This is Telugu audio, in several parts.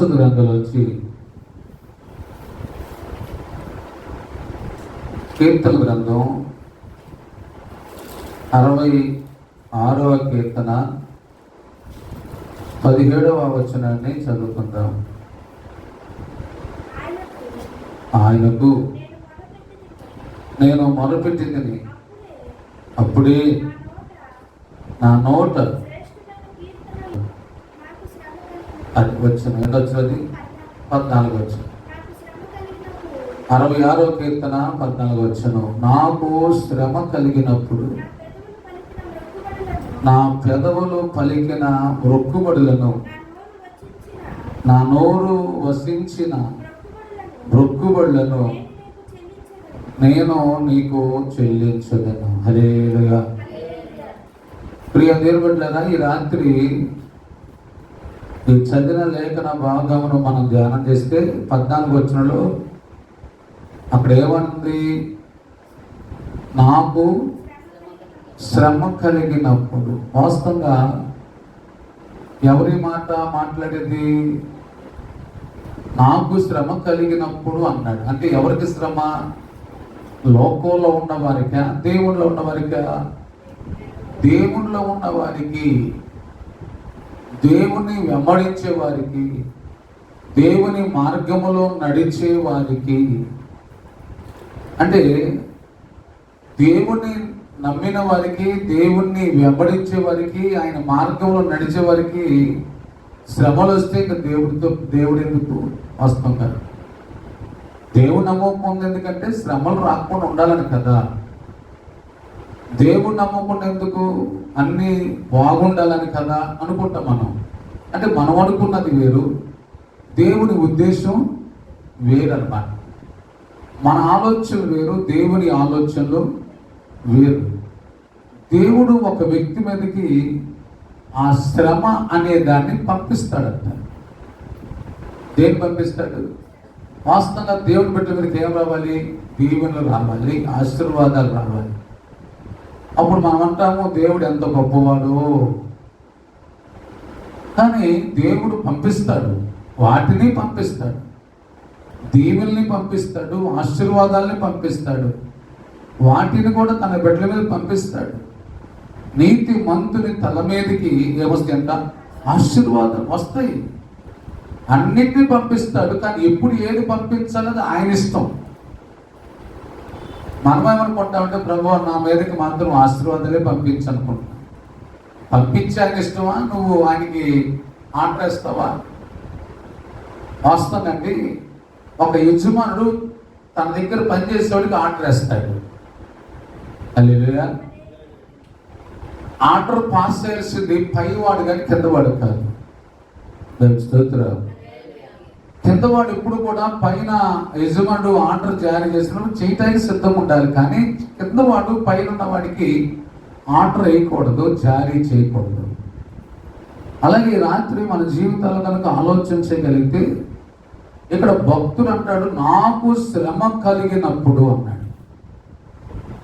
పరిశుద్ధ గ్రంథంలోంచి కీర్తన గ్రంథం అరవై ఆరవ కీర్తన పదిహేడవ వచనాన్ని చదువుకుందాం. ఆయనకు నేను మొదలుపెట్టింది అప్పుడే నా నోట అది వచ్చిన ఎంత వచ్చినది పద్నాలుగు వచ్చిన అరవై ఆరో కీర్తన పద్నాలుగు వచ్చను నాకు శ్రమ కలిగినప్పుడు నా పెదవులు పలికిన రొక్కుబడులను నా నోరు వసించిన రొక్కుబడులను నేను నీకు చెల్లించదను. హరేలుగా ప్రియ దేవుడులరా ఈ రాత్రి ఈ చదివిన లేఖన భాగమును మనం ధ్యానం చేస్తే పద్నాలుగు వచనంలో అక్కడ ఏమంది? నాకు శ్రమ కలిగినప్పుడు. వాస్తవంగా ఎవరి మాట మాట్లాడేది? నాకు శ్రమ కలిగినప్పుడు అన్నాడు. అంటే ఎవరికి శ్రమ? లోకంలో ఉన్న వారికా ఉన్నవారికా? ఉన్న వారికా ఉన్న వారికి దేవుని వెంబడించే వారికి దేవుని మార్గములో నడిచే వారికి. అంటే దేవుణ్ణి నమ్మిన వారికి దేవుణ్ణి వెంబడించే వారికి ఆయన మార్గంలో నడిచే వారికి శ్రమలు వస్తే ఇంకా దేవుడితో దేవుడు ఎందుకు వస్తున్నారు దేవుడు నమ్మకం ఎందుకంటే శ్రమలు రాకుండా ఉండాలని కదా. దేవుడు నమ్మకుండా ఎందుకు అన్నీ బాగుండాలని కదా అనుకుంటాం మనం. అంటే మనం అనుకున్నది వేరు దేవుని ఉద్దేశం వేరన్నమాట. మన ఆలోచనలు వేరు దేవుని ఆలోచనలు వేరు. దేవుడు ఒక వ్యక్తి మీదకి ఆ శ్రమ అనే దాన్ని పంపిస్తాడంట. దేన్ని పంపిస్తాడు? వాస్తవంగా దేవుని బిడ్డ మీదకి ఏం రావాలి? దీవెనలు రావాలి ఆశీర్వాదాలు రావాలి. అప్పుడు మనం అంటాము దేవుడు ఎంత గొప్పవాడు? కానీ దేవుడు పంపిస్తాడు. వాటిని పంపిస్తాడు. దీవుల్ని పంపిస్తాడు. ఆశీర్వాదాల్ని పంపిస్తాడు. వాటిని కూడా తన బిడ్డల మీద పంపిస్తాడు. నీతి మంతుని తల మీదకి ఏమొస్తాయి అంట? ఆశీర్వాదం వస్తాయి. అన్నిటినీ పంపిస్తాడు. కానీ ఎప్పుడు ఏది పంపించాలది ఆయన ఇష్టం. మనం ఏమనుకుంటామంటే ప్రభు నా మీదకి మాత్రం ఆశీర్వాదాలే పంపించనుకుంటున్నాం. పంపించాక ఇష్టమా? నువ్వు ఆయనకి ఆర్డర్ వేస్తావా వాస్తవండి ఒక యజమానుడు తన దగ్గర పనిచేసేవాడికి ఆర్డర్ వేస్తాడు అల్లేలుయా ఆర్డర్ పాస్ చేయాల్సింది పైవాడు కానీ కిందవాడు కాదు. స్తోత్రం. పెద్దవాడు ఎప్పుడు కూడా పైన యజమానుడు ఆర్డర్ జారీ చేసినప్పుడు చేయటానికి సిద్ధం ఉండాలి. కానీ కిందవాడు పైన ఉన్న వాడికి ఆర్డర్ వేయకూడదు జారీ చేయకూడదు. అలాగే రాత్రి మన జీవితాలు కనుక ఆలోచించగలిగితే ఇక్కడ భక్తుడు అంటాడు నాకు శ్రమ కలిగినప్పుడు అన్నాడు.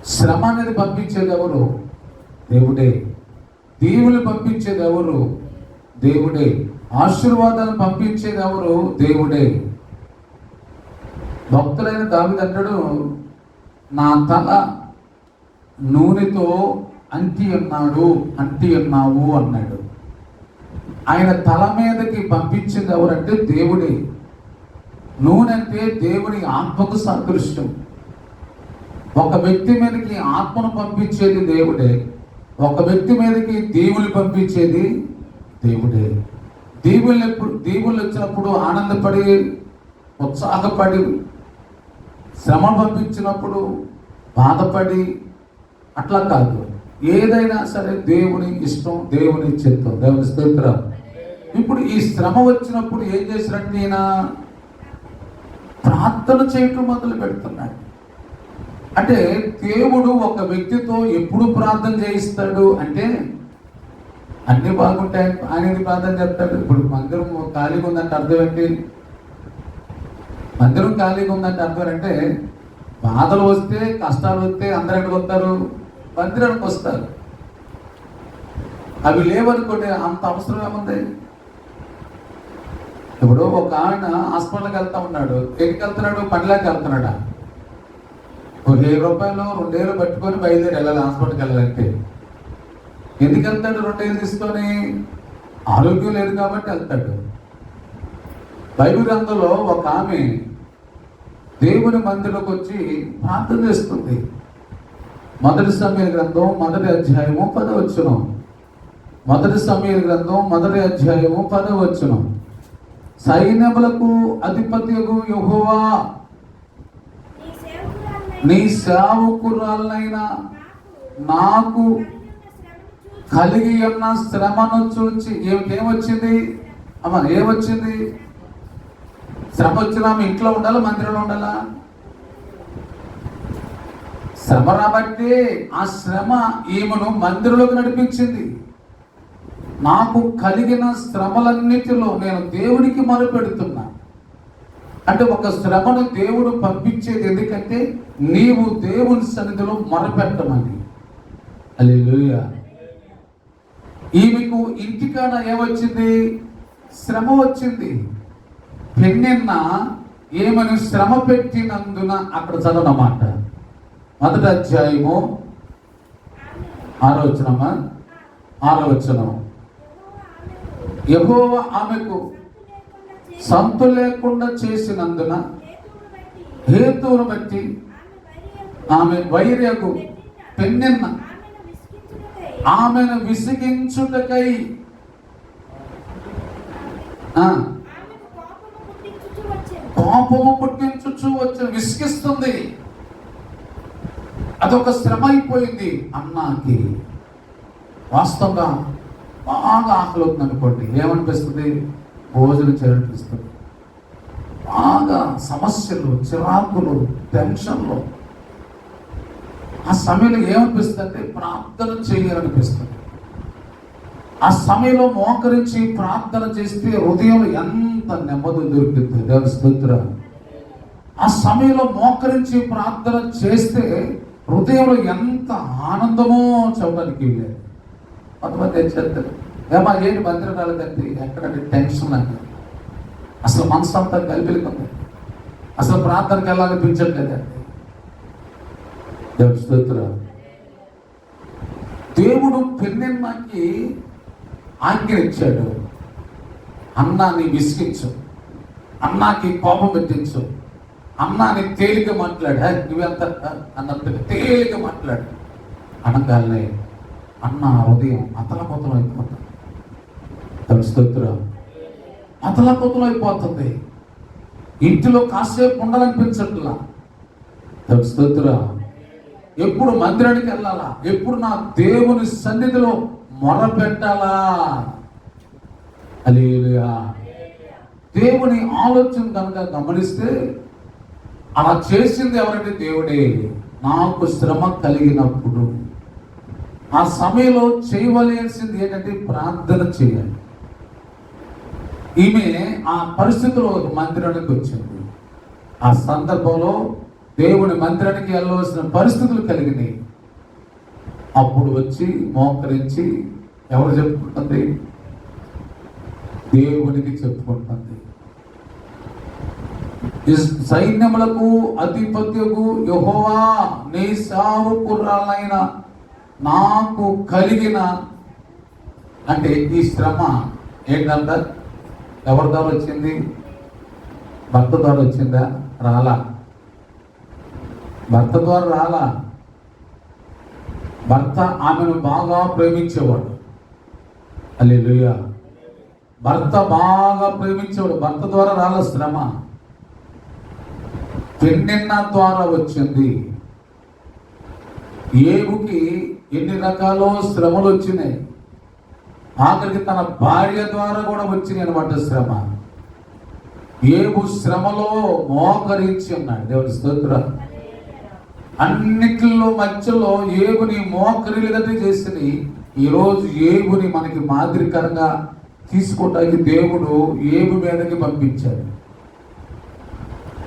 శ్రమ అనేది పంపించేది ఎవరు? దేవుడే. దీవులు పంపించేది ఎవరు? దేవుడే. ఆశీర్వాదాలు పంపించేది ఎవరు? దేవుడే. భక్తులైన దావిది నా తల నూనెతో అంటి ఉన్నాడు అంటి ఉన్నావు అన్నాడు. ఆయన తల మీదకి పంపించేది ఎవరంటే దేవుడే. నూనె అంటే దేవుని ఆత్మకు సాదృశ్యం. ఒక వ్యక్తి మీదకి ఆత్మను పంపించేది దేవుడే. ఒక వ్యక్తి మీదకి దేవుని పంపించేది దేవుడే. దీవులు ఎప్పుడు దీవులు వచ్చినప్పుడు ఆనందపడి ఉత్సాహపడి శ్రమ పంపించినప్పుడు బాధపడి అట్లా కాదు. ఏదైనా సరే దేవుని ఇష్టం దేవుని చిత్తం దేవుని స్తోత్రం. ఇప్పుడు ఈ శ్రమ వచ్చినప్పుడు ఏం చేసినట్టు ఈయన ప్రార్థన చేయటం మొదలు పెడుతున్నాడు. అంటే దేవుడు ఒక వ్యక్తితో ఎప్పుడు ప్రార్థన చేయిస్తాడు అంటే అన్ని బాగుంటాయి. ఆయనకి ప్రార్థన చెప్తాడు. ఇప్పుడు మందిరం ఖాళీగా ఉందంటే అర్థం ఏంటి? మందిరం ఖాళీగా ఉందంటే అర్థం అంటే బాధలు వస్తే కష్టాలు వస్తే అందరు ఎక్కడికి వస్తారు? మందిరానికి వస్తారు. అవి లేవనుకోండి అంత అవసరం ఏముంది? ఇప్పుడు ఒక ఆయన హాస్పిటల్కి వెళ్తా ఉన్నాడు. ఎక్కడికి వెళ్తున్నాడు? పనిలోకి వెళ్తున్నాడా? ఒక వెయ్యి రూపాయలు రెండేళ్ళు పట్టుకొని బయలుదేరి వెళ్ళాలి హాస్పిటల్కి వెళ్ళాలంటే. ఎందుకు వెళ్తాడు తీసుకొని? ఆరోగ్యం లేదు కాబట్టి వెళ్తాడు బైబిల్ గ్రంథంలో ఒక ఆమె దేవుని మందిలోకి వచ్చి ప్రార్థన చేస్తుంది. మొదటి సమయ గ్రంథం మొదటి అధ్యాయము పదవచ్చును మొదటి సమయ గ్రంథం మొదటి అధ్యాయము పదవచ్చును సైన్యములకు అధిపత్యకు యుహోవా. నీ సేవకురాలనైన నీ సేవకురాలనైనా నాకు కలిగి ఉన్న శ్రమను చూచి ఏమిటి ఏమొచ్చింది? అమ్మ ఏమొచ్చింది? శ్రమ వచ్చినా ఆమె ఇంట్లో ఉండాలా? మందిరంలో ఉండాలా? శ్రమ రాబట్టి ఆ శ్రమ ఈమెను మందిరంలోకి నడిపించింది. నాకు కలిగిన శ్రమలన్నిటిలో నేను దేవుడికి మొరపెడుతున్నా. అంటే ఒక శ్రమను దేవుడు పంపించేది ఎందుకంటే నీవు దేవుని సన్నిధిలో మొరపెట్టమని. అల్లెలూయా ఈమెకు ఇంటికాడ ఏమొచ్చింది? శ్రమ వచ్చింది. పెన్నెన్న ఏమని శ్రమ పెట్టినందున అక్కడ చదవనమాట. మొదటి అధ్యాయము ఆలోచనమా? వచ్చినమ్మా ఆరో యహోవ ఆమెకు సంతు లేకుండా చేసినందున హేతువును బట్టి ఆమె వైర్యకు పెన్నెన్న ఆమెను విసిగించుటకై. కోపము పుట్టించుచు వచ్చి విసిగిస్తుంది. అదొక శ్రమ అయిపోయింది అన్నాకి. వాస్తవంగా బాగా ఆకలి అవుతుంది అనుకోండి ఏమనిపిస్తుంది? భోజనం చేయాలనిపిస్తుంది బాగా సమస్యలు చిరాకులు టెన్షన్లు ఆ సమయంలో ఏమనిపిస్తుంది? అంటే ప్రార్థన చేయాలనిపిస్తుంది. ఆ సమయంలో మోకరించి ప్రార్థన చేస్తే హృదయం ఎంత నెమ్మది దొరుకుతుంది దేవుని స్తోత్రం ఆ సమయంలో మోకరించి ప్రార్థన చేస్తే హృదయంలో ఎంత ఆనందమో చెప్పడానికి లేదు కొంతమంది ఏం చేస్తారు? ఏమా ఏంటి మందిరం రాలేదండి ఎక్కడంటే టెన్షన్ అండి అసలు మనసు అంతా కలిపి అసలు ప్రార్థనకి వెళ్ళాలనిపించట్లేదండి స్తోత్ర. దేవుడు పెన్నెన్నకి ఆజ్ఞనిచ్చాడు అన్నాన్ని విసిగించు. అన్నాకి కోపం పెట్టించు. అన్నాని తేలిక మాట్లాడు. నువ్వెంత? హ?" అన్నట్టుగా తేలిక మాట్లాడు. అనగానే అన్న హృదయం అతలకుతలం అయిపోతుంది తన స్తోత్ర. అతలకుతలం అయిపోతుంది ఇంటిలో కాసేపు ఉండాలనిపించట్లా. తన స్తోత్రం. ఎప్పుడు మందిరానికి వెళ్ళాలా? ఎప్పుడు నా దేవుని సన్నిధిలో మొర పెట్టాలా దేవుని ఆలోచన కనుక గమనిస్తే అలా చేసింది ఎవరంటే దేవుడే? నాకు శ్రమ కలిగినప్పుడు. ఆ సమయంలో చేయవలసింది ఏంటంటే ప్రార్థన చేయాలి. ఈమె ఆ పరిస్థితిలో ఒక మందిరానికి వచ్చింది. ఆ సందర్భంలో దేవుని మంత్రానికి వెళ్ళవలసిన పరిస్థితులు కలిగినాయి. అప్పుడు వచ్చి మోకరించి ఎవరు చెప్పుకుంటుంది? దేవునికి చెప్పుకుంటుంది. సైన్యములకు అధిపత్యకు యహోవా నీ సావుకురాలైన నాకు కలిగిన అంటే ఈ శ్రమ ఏంటంట? ఎవరి ద్వారా వచ్చింది? భర్త ద్వారా వచ్చిందా? రాలా? భర్త ద్వారా రాలా? భర్త ఆమెను బాగా ప్రేమించేవాడు. అల్లెలుయా భర్త బాగా ప్రేమించేవాడు. భర్త ద్వారా రాల శ్రమ. పెన్నెన్న ద్వారా వచ్చింది. ఏవుకి ఎన్ని రకాల శ్రమలు వచ్చినాయి. ఆఖరికి తన భార్య ద్వారా కూడా వచ్చినాయి అనమాట శ్రమ. ఏగు శ్రమలో మోకరించి ఉన్నాడు. దేవుని స్తోత్రాలు అన్నిటిలో మధ్యలో ఏగుని మోకరిలుగానే చేసిని ఈరోజు ఏగుని మనకి మాదిరికరంగా తీసుకోవటానికి దేవుడు ఏగు మీదకి పంపించాడు.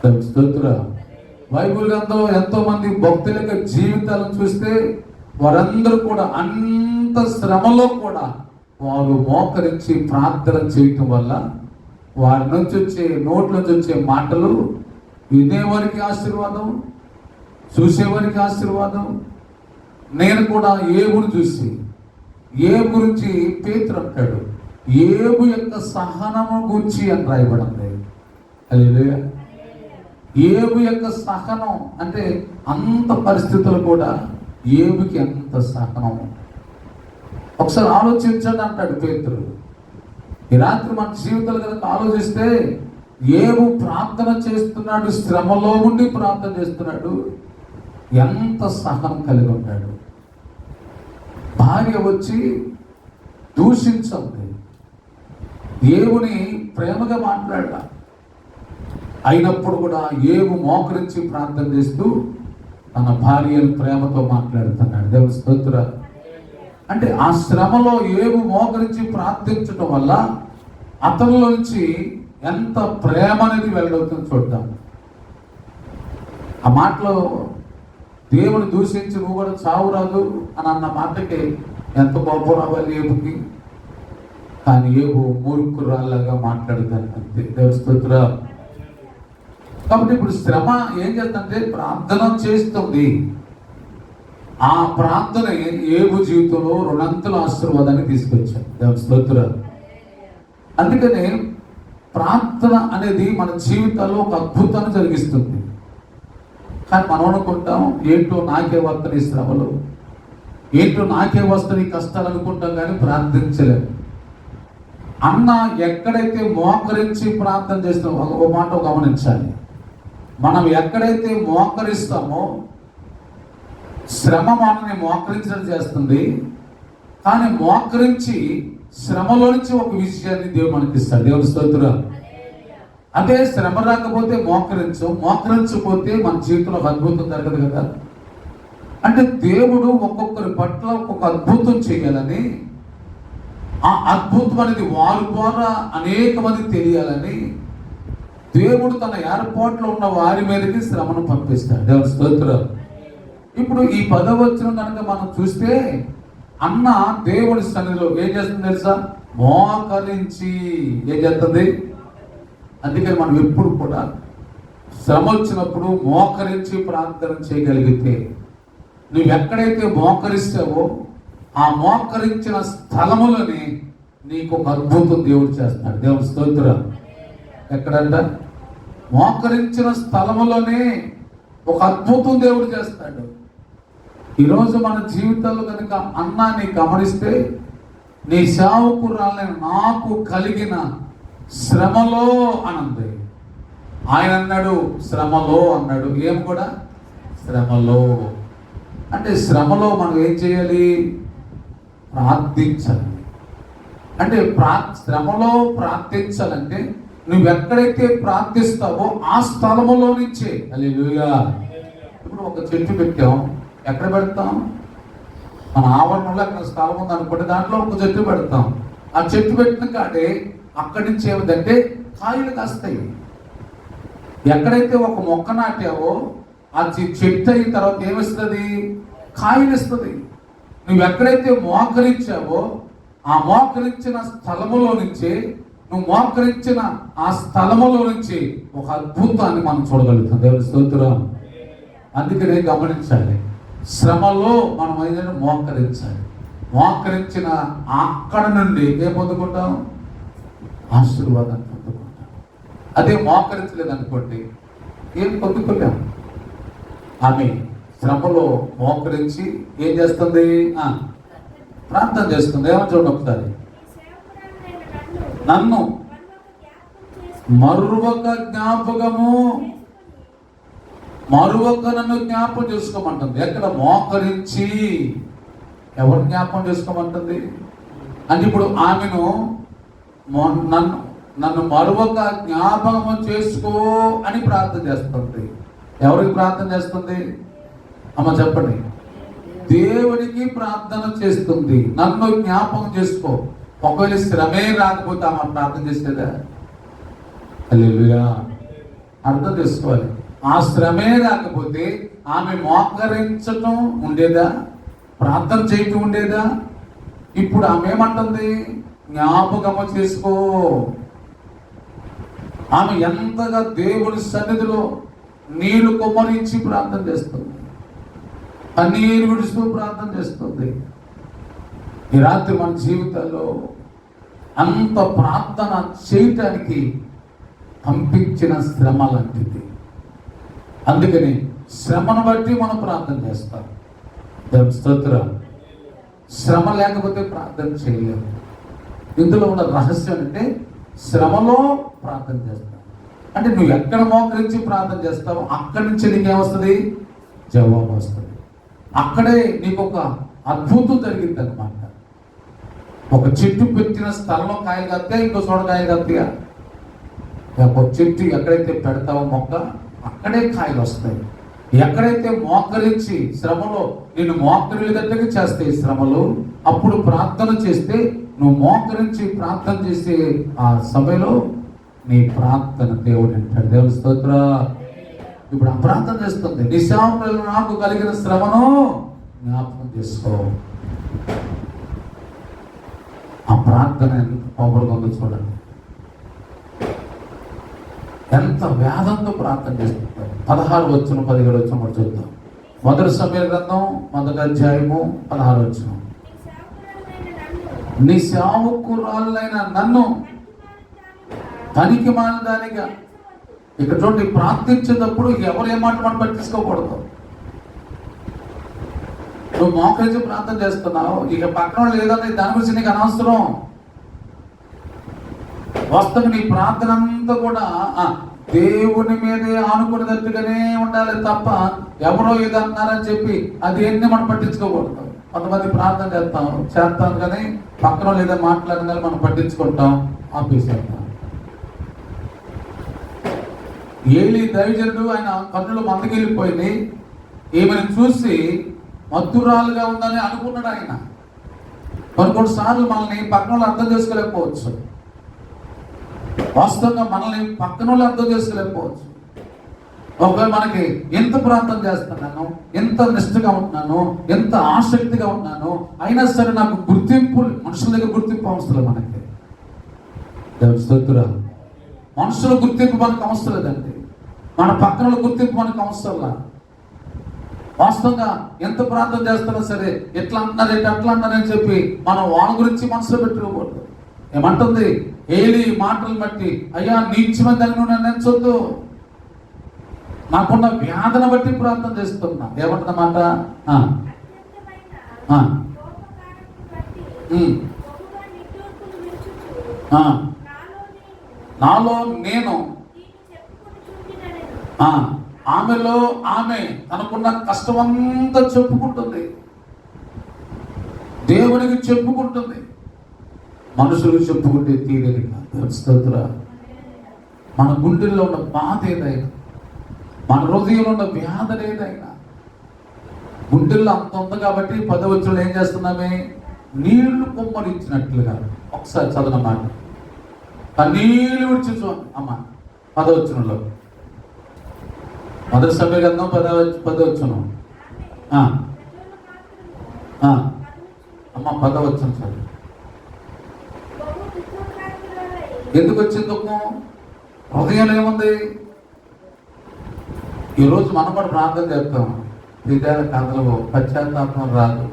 దేవుని స్తోత్రం. బైబిల్ ఎంతో మంది భక్తుల యొక్క జీవితాలను చూస్తే వారందరూ కూడా అంత శ్రమలో కూడా వారు మోకరించి ప్రార్థన చేయటం వల్ల వారి నుంచి వచ్చే నోట్ల నుంచి వచ్చే మాటలు వినేవారికి ఆశీర్వాదం చూసేవారికి ఆశీర్వాదం. నేను కూడా ఏబును చూసి ఏ గురించి పేతురు అంటాడు ఏబు యొక్క సహనము గురించి అని రాయబడింది. హల్లెలూయా. ఏబు యొక్క సహనం అంటే అంత పరిస్థితులు కూడా ఏబుకి అంత సహనము ఒకసారి ఆలోచించండి అంటాడు పేతురు. ఈ రాత్రి మన జీవితాలు కనుక ఆలోచిస్తే ఏబు ప్రార్థన చేస్తున్నాడు శ్రమలో ఉండి ప్రార్థన చేస్తున్నాడు. ఎంత సహనం కలిగి ఉన్నాడు? భార్య వచ్చి దూషించండి. ఏవుని ప్రేమగా మాట్లాడ. అయినప్పుడు కూడా ఏవు మోకరించి ప్రార్థన చేస్తూ తన భార్యను ప్రేమతో మాట్లాడుతున్నాడు. దేవ స్తోత్ర. అంటే ఆ శ్రమలో ఏవు మోకరించి ప్రార్థించడం వల్ల అతనిలోంచి ఎంత ప్రేమ అనేది వెల్లడవుతుందో చూద్దాం. ఆ మాటలో దేవుని దూషించి నువ్వు కూడా చావు రాదు అని అన్న మాటకి ఎంత కోపం రావాలి ఏబుకి? కానీ ఏబు మూర్ఖురాళ్ళగా మాట్లాడుతాను అంతే. దేవస్తోత్ర కాబట్టి ఇప్పుడు శ్రమ ఏం చేస్తుందంటే ప్రార్థన చేస్తుంది. ఆ ప్రార్థన ఏబు జీవితంలో రుణంతుల ఆశీర్వాదాన్ని తీసుకొచ్చాడు. దేవుని స్తోత్ర అందుకనే ప్రార్థన అనేది మన జీవితాల్లో ఒక అద్భుతాన్ని జరిగిస్తుంది కానీ మనం అనుకుంటాం ఏంటో నాకే వస్తాయి శ్రమలు. ఏంటో నాకే వస్తాయి కష్టాలు అనుకుంటాం కానీ ప్రార్థించలేము అన్న ఎక్కడైతే మోకరించి ప్రార్థన చేస్తామో ఒక- మాట గమనించాలి. మనం ఎక్కడైతే మోకరిస్తామో శ్రమ మనల్ని మోకరించడం చేస్తుంది. కానీ మోకరించి శ్రమలో నుంచి ఒక విషయాన్ని దేవుడు మనకిస్తాడు. దేవుడు స్తోత్రాలు అదే శ్రమ రాకపోతే మోకరించు మోకరించకపోతే మన జీవితంలో అద్భుతం జరగదు కదా? అంటే దేవుడు ఒక్కొక్కరి పట్ల ఒక్కొక్క అద్భుతం చేయాలని ఆ అద్భుతం అనేది వారి ద్వారా అనేక మంది తెలియాలని దేవుడు తన ఏర్పాట్లో ఉన్న వారి మీదకి శ్రమను పంపిస్తాడు. దేవుని స్తోత్రం. ఇప్పుడు ఈ పదవచనం కనుక మనం చూస్తే అన్న దేవుడి సన్నిధిలో ఏం చేస్తుంది తెలుసా? మోకరించి. ఏం చేస్తుంది? అందుకని మనం ఎప్పుడు కూడా శ్రమ వచ్చినప్పుడు మోకరించి ప్రార్థన చేయగలిగితే నువ్వు ఎక్కడైతే మోకరిస్తావో ఆ మోకరించిన స్థలములని నీకు ఒక అద్భుతం దేవుడు చేస్తాడు దేవుడు స్తోత్ర. ఎక్కడంట? మోకరించిన స్థలములోనే ఒక అద్భుతం దేవుడు చేస్తాడు. ఈరోజు మన జీవితంలో కనుక అన్నాన్ని గమనిస్తే నీ సేవకురాలని నాకు కలిగిన శ్రమలో అనంది ఆయన అన్నాడు శ్రమలో అన్నాడు. ఏం కూడా? శ్రమలో. అంటే శ్రమలో మనం ఏం చేయాలి? ప్రార్థించాలి. అంటే ప్రా శ్రమలో ప్రార్థించాలంటే నువ్వు ఎక్కడైతే ప్రార్థిస్తావో ఆ స్థలములో నుంచే. హల్లెలూయా. ఇప్పుడు ఒక చెట్టు పెట్టాం. ఎక్కడ పెడతాం? మన ఆవరణలో అక్కడ స్థలం ఉంది అనుకుంటే దాంట్లో ఒక చెట్టు పెడతాం. ఆ చెట్టు పెట్టిన కాడే అక్కడి నుంచి ఏమిటంటే కాయలు కాస్తాయి. ఎక్కడైతే ఒక మొక్క నాటావో అది చెట్టు అయిన తర్వాత ఏమిస్తుంది? కాయలు ఇస్తుంది నువ్వు ఎక్కడైతే మోకరించావో ఆ మోకరించిన స్థలములో నుంచి నువ్వు మోకరించిన ఆ స్థలములో నుంచి ఒక అద్భుతాన్ని మనం చూడగలుగుతాం. దేవుని స్తోత్రం. అందుకనే గమనించాలి. శ్రమలో మనం ఏదైనా మోకరించాలి. మోకరించిన అక్కడ నుండి ఏం పొందుకుంటాం? ఆశీర్వాదాన్ని పొందుకుంటాం అదే మోకరించలేదు అనుకోండి ఏం పొందుకోలేం. ఆమె శ్రమలో మోకరించి ఏం చేస్తుంది? ప్రార్థన చేస్తుంది. ఏమో చూడండి ఒకసారి. నన్ను మరువక జ్ఞాపకము మరువక నన్ను జ్ఞాపకం చేసుకోమంటుంది. ఎక్కడ మోకరించి ఎవరు జ్ఞాపకం చేసుకోమంటుంది? అంటే ఇప్పుడు ఆమెను నన్ను నన్ను మరొక జ్ఞాపకం చేసుకో అని ప్రార్థన చేస్తుంది. ఎవరికి ప్రార్థన చేస్తుంది? అమ్మ చెప్పండి. దేవునికి ప్రార్థన చేస్తుంది. నన్ను జ్ఞాపకం చేసుకో. ఒకవేళ శ్రమే రాకపోతే ఆమె ప్రార్థన చేసేదా? హల్లెలూయా. అర్థం చేసుకోవాలి. ఆ శ్రమే రాకపోతే ఆమె మోకరించటం ఉండేదా? ప్రార్థన చేయటం ఉండేదా? ఇప్పుడు ఆమె ఏమంటుంది? జ్ఞాపకము చేసుకో. ఆమె ఎంతగా దేవుని సన్నిధిలో నీళ్ళు కుమ్మరించి ప్రార్థన చేస్తుంది. ఆ నీరు విడుస్తూ ప్రార్థన చేస్తుంది. ఈ రాత్రి మన జీవితాల్లో అంత ప్రార్థన చేయటానికి పంపించిన శ్రమ లాంటిది. అందుకని శ్రమను బట్టి మనం ప్రార్థన చేస్తాం. స్తోత్ర. శ్రమ లేకపోతే ప్రార్థన చేయలేము. ఇందులో ఉన్న రహస్యం అంటే శ్రమలో ప్రార్థన చేస్తావు అంటే నువ్వు ఎక్కడ మోకరించి ప్రార్థన చేస్తావో అక్కడి నుంచి నీకేమొస్తుంది? జవాబు వస్తుంది. అక్కడే నీకు ఒక అద్భుతం జరిగింది అనమాట ఒక చెట్టు పెట్టిన స్థలంలో కాయలు కత్తే ఇంకో చోట కాయలు కత్తిగా ఒక చెట్టు ఎక్కడైతే పెడతావో మొక్క అక్కడే కాయలు వస్తాయి. ఎక్కడైతే మోకరించి శ్రమలో నేను మోకరిల్లేటట్టుగా దగ్గరికి చేస్తాయి శ్రమలు అప్పుడు ప్రార్థన చేస్తే నువ్వు మోకరించి ప్రార్థన చేసే ఆ సభలో నీ ప్రార్థన దేవుడు అంటాడు దేవుని స్తోత్ర. ఇప్పుడు ఆ ప్రార్థన చేస్తుంది. నిశాములు నాకు కలిగిన శ్రమను జ్ఞాపకం చేసుకో. ఆ ప్రార్థన ఎంత పవర్గా ఉందో చూడండి. ఎంత వేదంతో ప్రార్థన చేస్తుంటారు. పదహారు వచ్చిన పదిహేడు వచ్చిన కూడా చూద్దాం. మొదటి సమయ గ్రంథం మొదటి అధ్యాయము పదహారు వచ్చినాం. నీ సేవకురాలైన నన్ను పనికి మానదానిగా ఇక్కడ చూడండి ప్రార్థించేటప్పుడు ఎవరు ఏమాట మనం పట్టించుకోకూడదు. నువ్వు మోకరించి ప్రార్థన చేస్తున్నావు ఇక పక్కన వాళ్ళు ఏదన్నా దాని గురించి నీకు అనవసరం. వస్తువు నీ ప్రార్థన అంతా కూడా దేవుని మీదే ఆనుకునేటట్టుగానే ఉండాలి తప్ప ఎవరో ఏదో అన్నారని చెప్పి అది ఎన్ని మనం పట్టించుకోకూడదు. కొంతమంది ప్రార్థన చేస్తాం చేస్తాం కానీ పక్కన లేదా ఏదో మాట్లాడిన మనం పట్టించుకుంటాం. ఆపేసేస్తాం ఏలి దైవజనుడు ఆయన కన్నులు మందకెళ్ళిపోయింది ఈమెను చూసి మధురాలుగా ఉందని అనుకున్నాడు ఆయన. కొన్ని కొన్ని సార్లు మనల్ని పక్కన వాళ్ళు అర్థం చేసుకోలేకపోవచ్చు. వాస్తవంగా మనల్ని పక్కన వాళ్ళు అర్థం చేసుకోలేకపోవచ్చు. ఒకవేళ మనకి ఎంత ప్రార్థన చేస్తున్నాను ఎంత నిష్ఠగా ఉంటున్నాను ఎంత ఆసక్తిగా ఉంటున్నాను అయినా సరే నాకు గుర్తింపు మనుషుల దగ్గర గుర్తింపు అవసరం మనకి. దేవుని మనుషుల గుర్తింపు మనకు అవసరం లేదండి. మన పక్కన గుర్తింపు మనకు అవసరంలా వాస్తవంగా ఎంత ప్రార్థన చేస్తున్నా సరే ఎట్లా అంటున్నారు ఏంటి అట్లా అంటున్నారని చెప్పి మనం వాళ్ళ గురించి మనసులో పెట్టుకోకూడదు. ఏమంటుంది? ఏలి మాటలు బట్టి అయ్యా నీచమైన దాన్ని నువ్వు నేను ఎంచొద్దు. నాకున్న వ్యాధిని బట్టి ప్రార్థన చేస్తున్నా ఏమంటున్నమాట నాలో నేను. ఆమెలో ఆమె తనకున్న కష్టమంతా చెప్పుకుంటుంది. దేవునికి చెప్పుకుంటుంది. మనుషులు చెప్పుకుంటే తీరేది కాదు. స్తోత్ర. మన గుండెల్లో ఉన్న బాధ ఏదైనా మన హృదయంలో ఉన్న వ్యాధులు ఏదైనా గుండెల్లో అంత ఉంది కాబట్టి పదవచ్చులు ఏం చేస్తున్నామే? నీళ్ళు కుమ్మరించినట్లుగా. ఒకసారి చదవనమాట కన్నీళ్ళు విడిచి అమ్మ పదవచ్చునంలో మొదటి సభ్య గంధం పద పదవచ్చును. ఆ, ఆ, అమ్మ పదవచ్చును సార్ ఎందుకు వచ్చింది దుఃఖం? హృదయంలో ఏముంది? ఈరోజు మనం కూడా ప్రార్థన చేస్తాం. హృదయాల కథలు పశ్చాత్తాపం రాదు.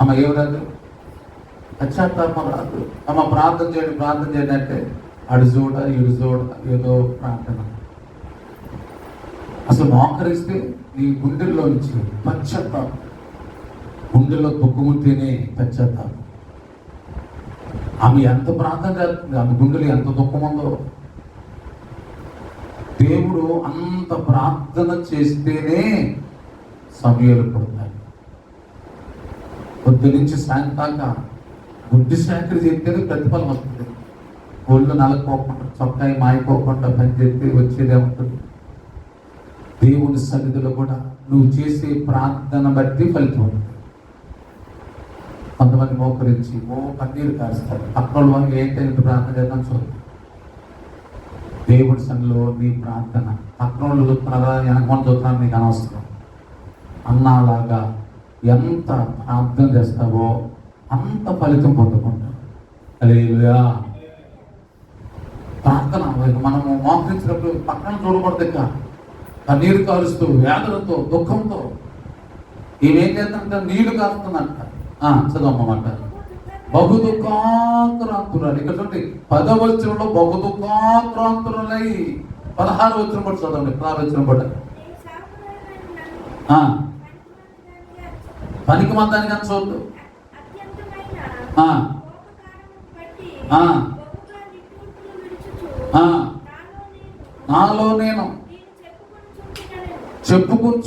అమ్మ ఏం రాదు పశ్చాత్తాపం రాదు. అమ్మ ప్రార్థన చేయండి ప్రార్థన చేయండి అంటే అడు చూడ ఇడు చూడ ఏదో ప్రార్థన. అసలు మోకరిస్తే నీ గుండెల్లో నుంచి పశ్చాత్తాపం. గుండెల్లో తొక్కుముంటేనే పశ్చాత్తాపం. ఆమె ఎంత ప్రార్థన చేస్తుంది? ఆమె గుండెలు ఎంత దుఃఖం దేవుడు అంత ప్రార్థన చేస్తేనే సమయాలు పడతాయి పొద్దు నుంచి సాయంత్రాక బుద్ధి శాఖలు చేస్తేనే ప్రతిఫలం వస్తుంది. ఒళ్ళు నలకోకుండా చొక్కాయి మాయిపోకుండా పని చెప్తే వచ్చేదే ఉంటుంది దేవుని సన్నిధిలో కూడా నువ్వు చేసే ప్రార్థన బట్టి ఫలితం ఉంటుంది. కొంతమంది మోకరించి ఓ కన్నీరు కారుస్తారు అక్కడ వాళ్ళు ఏంటంటే ప్రార్థన చేద్దాం చూద్దాం దేవుడి సన్నిలో నీ ప్రార్థన. పక్కన చూస్తున్నారా? వెనక చూస్తున్నారా? నీకు అనవసరం. అన్నాలాగా ఎంత ప్రార్థన చేస్తావో అంత ఫలితం పొందుకుంటావు అలేలుయా ప్రార్థన మనము మోకరించినప్పుడు పక్కన చూడకూడదు ఇక. కన్నీరు కారుస్తూ వేదనతో దుఃఖంతో. ఈమెం చేస్తుందంటే నీళ్ళు కారుతుందంట ఆ, చదవమ్మమాట బహు దుఃఖాంతురాంతురాలు ఇక్కడ చూడండి పదవచనంలో బహు దుఃఖాంతురాంతురాలై పదహారు వచ్చిన కూడా చదవండి పదహారు వచ్చిన కూడా పనికి మందానికి అని చూద్దు ఆ, నాలో నేను చెప్పుకుని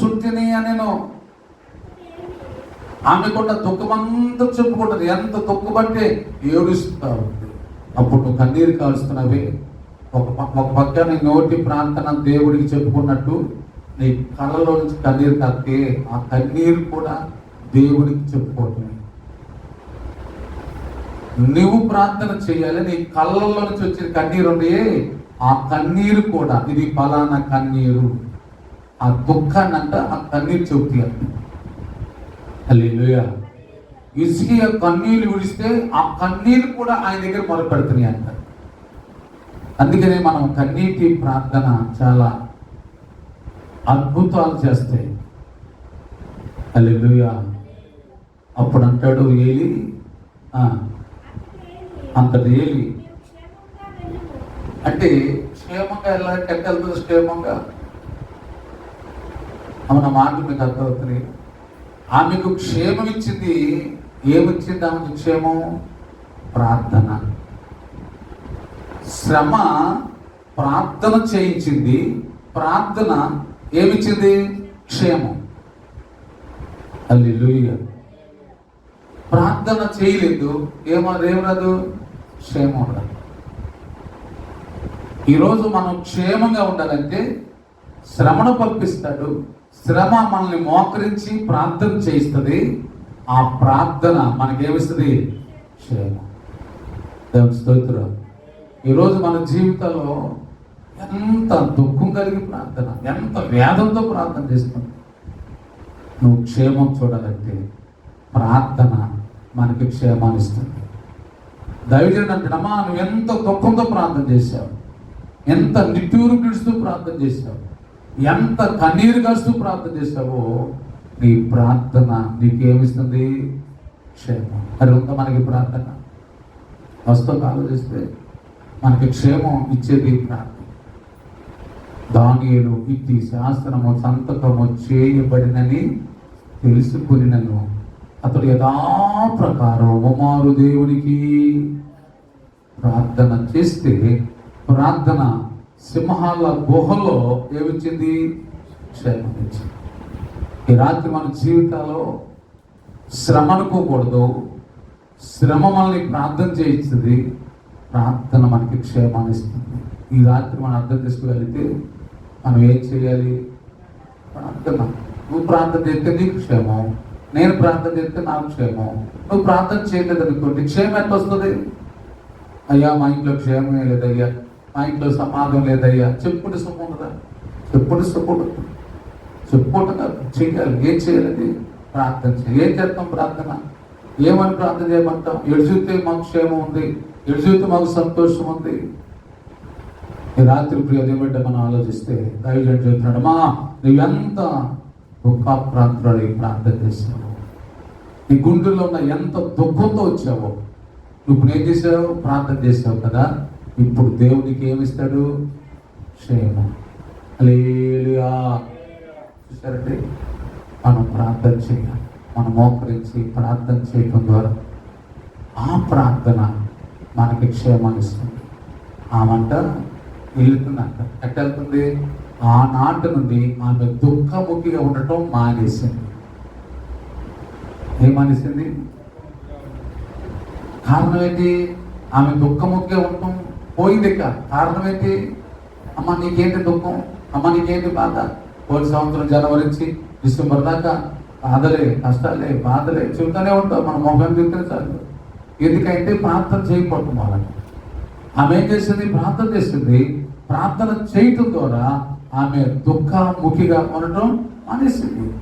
అని నేను ఆమెకున్న దుఃఖమంతా చెప్పుకుంటుంది. ఎంత దుఃఖపడితే ఏడుస్తా ఉంది అప్పుడు నువ్వు కన్నీరు కాలుస్తున్నవి. ఒక ఒక పక్క నీ నోటి ప్రార్థన దేవుడికి చెప్పుకున్నట్టు నీ కళ్ళలో నుంచి కన్నీరు కక్కే ఆ కన్నీరు కూడా దేవుడికి చెప్పుకోవటమే. నువ్వు ప్రార్థన చేయాలి నీ కళ్ళల్లో నుంచి వచ్చిన కన్నీరు ఉండే ఆ కన్నీరు కూడా ఇది ఫలానా కన్నీరు. ఆ దుఃఖాన్ని అంట ఆ కన్నీరు చెబుతాయి హల్లెలూయా. ఇసుక కన్నీళ్ళు విడిస్తే ఆ కన్నీళ్ళు కూడా ఆయన దగ్గర మొదలుపెడుతున్నాయి అంటారు. అందుకనే మనం కన్నీటి ప్రార్థన చాలా అద్భుతాలు చేస్తాయి. హల్లెలూయా. అప్పుడు అంటాడు ఏలి అంతటి ఏలి. అంటే క్షేమంగా ఎలా ఎక్కడ వెళ్తుంది క్షేమంగా? అవున మాటలు మీకు అర్థమవుతున్నాయి? ఆమెకు క్షేమం ఇచ్చింది. ఏమిచ్చింది ఆమెకు క్షేమం? ప్రార్థన. శ్రమ ప్రార్థన చేయించింది. ప్రార్థన ఏమిచ్చింది? క్షేమం. అల్లి ప్రార్థన చేయలేదు. ఏమో ఏమరాదు? క్షేమం రాదు. ఈరోజు మనం క్షేమంగా ఉండాలంటే శ్రమను పంపిస్తాడు. శ్రమ మనల్ని మోకరించి ప్రార్థన చేయిస్తుంది. ఆ ప్రార్థన మనకేమిస్తుంది? క్షేమం. దేవుని స్తోత్రం. ఈరోజు మన జీవితంలో ఎంత దుఃఖం కలిగి ప్రార్థన ఎంత వేదంతో ప్రార్థన చేస్తున్నావు నువ్వు క్షేమం చూడాలంటే ప్రార్థన మనకి క్షేమాన్ని ఇస్తుంది. దైవజనుడు అంటాడమ్మా నువ్వు ఎంత దుఃఖంతో ప్రార్థన చేశావు? ఎంత నిట్టూరు పిడుస్తూ ప్రార్థన చేశావు? ఎంత కన్నీరు కాస్తూ ప్రార్థన చేస్తావో నీ ప్రార్థన నీకేమిస్తుంది? క్షేమం. మరి ఉందా మనకి ప్రార్థన? వస్తువు ఆలోచిస్తే మనకి క్షేమం ఇచ్చేది ప్రార్థన. దానియలు ఇది శాస్త్రము సంతకము చేయబడినని తెలుసుకునినను. అతడు యథాప్రకారం ఉమారు దేవునికి ప్రార్థన చేస్తే ప్రార్థన సింహాల గుహలో ఏమిచ్చింది క్షేమం ఇచ్చింది ఈ రాత్రి మన జీవితాల్లో శ్రమ అనుకోకూడదు. శ్రమ మనల్ని ప్రార్థన చేయించింది ప్రార్థన మనకి క్షేమాన్ని ఇస్తుంది. ఈ రాత్రి మనం అర్థం చేసుకోగలిగితే మనం ఏం చేయాలి? ప్రార్థన. నువ్వు ప్రార్థన చేస్తే నీకు క్షేమం. నేను ప్రార్థన చేస్తే నాకు క్షేమం. నువ్వు ప్రార్థన చేయలేదు అనుకోండి క్షేమం ఎంత వస్తుంది? అయ్యా మా ఇంట్లో క్షేమమే లేదయ్యా. మా ఇంట్లో సమాధం లేదయ్యా. చెప్పుకుంటే సుఖం ఉండదా చెప్పుకుంటే సుఖం ఉండదు చేయాలి. ఏం చేయాలి ప్రార్థన చేయాలి. ఏం చేస్తాం ప్రార్థన? ఏమని ప్రార్థన చేయమంటాం? ఎడుచుతే మాకు క్షేమం ఉంది. ఎడు చూస్తే మాకు సంతోషం ఉంది. ఈ రాత్రి ప్రియ దేవుడి మనం ఆలోచిస్తే దైవజన్ చెప్తున్నాడు మా నువ్వెంత దుఃఖ ప్రాంతాలు ప్రార్థన చేసావు నీ గుండెల్లో ఉన్న ఎంత దుఃఖంతో వచ్చావో? నువ్వు ఏం చేసావు ప్రార్థన చేసావు కదా? ఇప్పుడు దేవునికి ఏమిస్తాడు? క్షేమం. హల్లెలూయా. చూసారండి మనం ప్రార్థన చేయాలి. మనం మోకరించి ప్రార్థన చేయటం ద్వారా ఆ ప్రార్థన మనకి క్షేమాన్ని ఇస్తుంది. ఆమంట వెళ్తుందంట. ఎట్ట వెళ్తుంది? ఆనాటి నుండి ఆమె దుఃఖముఖిగా ఉండటం మానేసింది. ఏమనేసింది మానేసింది? కారణం ఏంటి? ఆమె దుఃఖముఖిగా ఉండటం పోయింది ఇక. కారణం ఏంటి? అమ్మ నీకేంటి దుఃఖం? అమ్మ నీకేంటి బాధ? పోయిన సంవత్సరం జనవరి నుంచి డిసెంబర్ దాకా బాధలే కష్టాలే బాధలే చెబుతూనే ఉంటాం మన మొహం చెప్తే చాలు. ఎందుకంటే ప్రార్థన చేయకపోవటం వాళ్ళకి. ఆమె ఏం చేసింది? ప్రార్థన చేసింది. ప్రార్థన చేయటం ద్వారా ఆమె దుఃఖముఖిగా ఉండటం మానేసింది.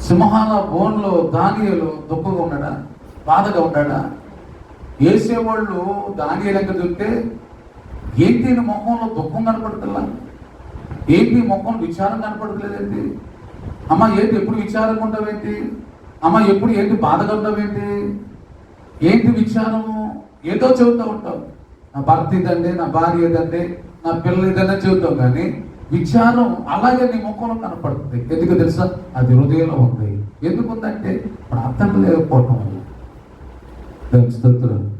సింహాల బోన్లో దానియలు దుఃఖంగా ఉన్నాడా బాధగా ఉన్నాడా వేసేవాళ్ళు దాని లెక్క చూస్తే ఏంటి నీ ముఖంలో దుఃఖం కనపడుతుందా? ఏంటి నీ విచారం కనపడట్లేదేంటి అమ్మ ఏంటి ఎప్పుడు విచారం ఉండవేంటి? అమ్మ ఎప్పుడు ఏంటి బాధగా ఉండవేంటి? ఏంటి విచారము ఏదో చెబుతూ ఉంటాం నా భర్త ఇదండి నా భార్య ఇదండి నా పిల్లలు ఇదన్నా చెబుతాం కానీ విచారం అలాగే నీ ముఖంలో కనపడుతుంది. ఎందుకు తెలుసా? అది హృదయంలో ఉంది. ఎందుకు ఉందంటే ప్రార్థన లేకపోవటం వల్ల. దానికి స్థుతులు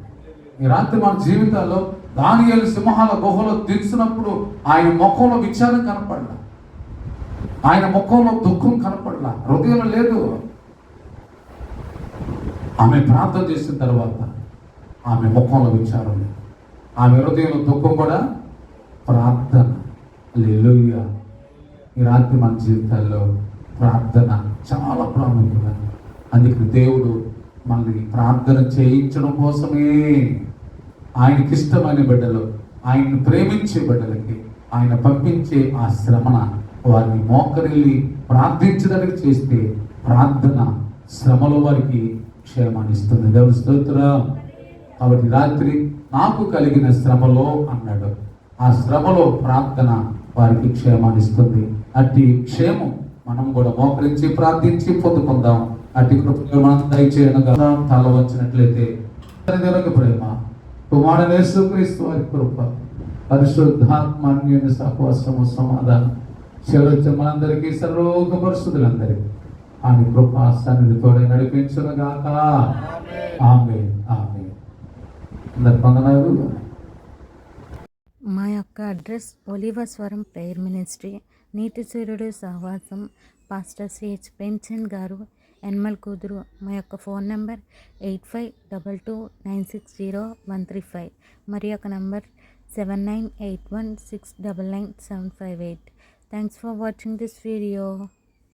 ఈ రాత్రి మన జీవితాల్లో దానియాలు సింహాల గుహలో దించినప్పుడు ఆయన ముఖంలో విచారం కనపడలా. ఆయన ముఖంలో దుఃఖం కనపడలా. హృదయం లేదు. ఆమె ప్రార్థన చేసిన తర్వాత ఆమె ముఖంలో విచారం లేదు. ఆమె హృదయంలో దుఃఖం కూడా ప్రార్థన. లెలుయ ఈ రాత్రి మన జీవితాల్లో ప్రార్థన చాలా ప్రాముఖ్యమైనది. అందుకే దేవుడు మనల్ని ప్రార్థన చేయించడం కోసమే ఆయనకి ఇష్టమైన బిడ్డలు ఆయన్ని ప్రేమించే బిడ్డలకి ఆయన పంపించే ఆ శ్రమణ వారిని మోకరిల్లి ప్రార్థించడానికి చేస్తే ప్రార్థన శ్రమలో వారికి క్షేమాన్ని ఇస్తుంది. దేవుని స్తోత్రం. కాబట్టి రాత్రి నాకు కలిగిన శ్రమలో అన్నాడు. ఆ శ్రమలో ప్రార్థన వారికి క్షేమాన్ని ఇస్తుంది. అట్టి క్షేమం మనం కూడా మోకరించి ప్రార్థించి పొందుకుందాం. అట్టి కృప మనం దయచేయనగా తల తల్లిదండ్రులకు ప్రేమ కుమారుడు క్రీస్తు వారి కృప పరిశుద్ధాత్మాన్యుని సహవాసము సమాధానం. చివరి మనందరికీ సర్వోగ పరిశుద్ధులందరికీ ఆయన కృప సన్నిధితో నడిపించునుగాక. ఆమె ఆమె అందరి మా యొక్క అడ్రస్ ఒలివస్వరం ప్రేయర్ మినిస్ట్రీ నీతి సూర్యుడు సహవాసం పాస్టర్ సిహెచ్ ప్రేమ్చంద్ గారు ఎన్మల్ కూతురు. మా యొక్క phone number eight five double two nine six zero one three five. మరి యొక్క number seven nine eight one six double nine seven five eight. Thanks for watching this video.